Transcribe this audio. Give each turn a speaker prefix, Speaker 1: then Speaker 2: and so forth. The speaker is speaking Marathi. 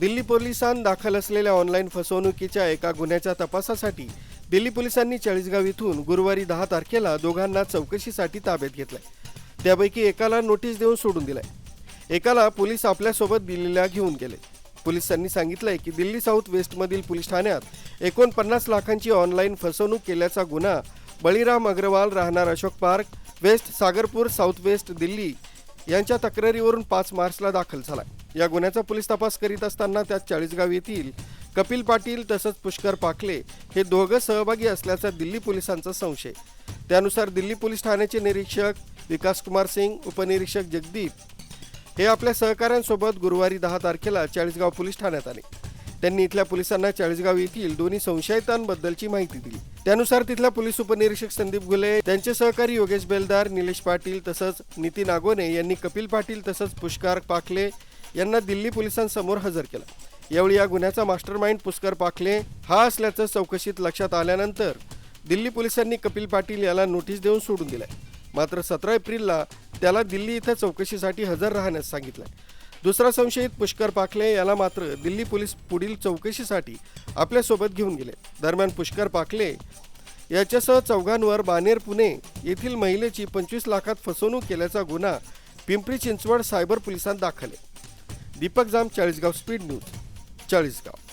Speaker 1: दिल्ली पोलिसांत दाखल असलेल्या ऑनलाईन फसवणुकीच्या एका गुन्ह्याच्या तपासासाठी दिल्ली पोलिसांनी चाळीसगाव इथून गुरुवारी दहा तारखेला दोघांना चौकशीसाठी ताब्यात घेतलंय. त्यापैकी एकाला नोटीस देऊन सोडून दिलाय. एकाला पोलीस आपल्यासोबत दिल्लीला घेऊन गेले. पोलिसांनी सांगितलंय की दिल्ली साऊथ वेस्टमधील पोलीस ठाण्यात एकोणपन्नास लाखांची ऑनलाईन फसवणूक केल्याचा गुन्हा बळीराम अग्रवाल राहणार Ashok park west Sagarpur south west Delhi यांच्या तक्रारीवरून पाच मार्चला दाखल झाला या गुन्ह्याचा पोलीस तपास करीत असताना त्यात चाळीसगाव येथील कपिल पाटील तसंच पुष्कर पाखले हे दोघं सहभागी असल्याचा दिल्ली पोलिसांचा संशय. त्यानुसार दिल्ली पोलीस ठाण्याचे निरीक्षक विकास कुमार सिंग उपनिरीक्षक जगदीप हे आपल्या सहकाऱ्यांसोबत गुरुवारी दहा तारखेला चाळीसगाव पोलीस ठाण्यात आले. त्यांनी इथल्या पोलिसांना चाळीसगाव येथील दोन्ही संशयितांबद्दलची माहिती दिली. त्यानुसार तिथल्या पोलीस उपनिरीक्षक संदीप गुले त्यांचे सहकारी योगेश बेलदार निलेश पाटील तसंच नितीन आगोने यांनी कपिल पाटील तसंच पुष्कर पाखले यांना दिल्ली पोलिसांसमोर हजर केलं. यावेळी या गुन्ह्याचा मास्टरमाइंड पुष्कर पाखले हा असल्याचं चौकशीत लक्षात आल्यानंतर दिल्ली पोलिसांनी कपिल पाटील याला नोटीस देऊन सोडून दिलाय. मात्र सतरा एप्रिलला त्याला दिल्ली इथं चौकशीसाठी हजर राहण्यास सांगितलंय. दुसरा संशयित पुष्कर पाखले याला मात्र दिल्ली पोलीस पुढील चौकशीसाठी आपल्यासोबत घेऊन गेले. दरम्यान पुष्कर पाखले याच्यासह चौघांवर बानेर पुणे येथील महिलेची पंचवीस लाखात फसवणूक केल्याचा गुन्हा पिंपरी चिंचवड सायबर पोलिसांत दाखल आहे. Deepak Jam Chalisgaon speed news Chalisgaon.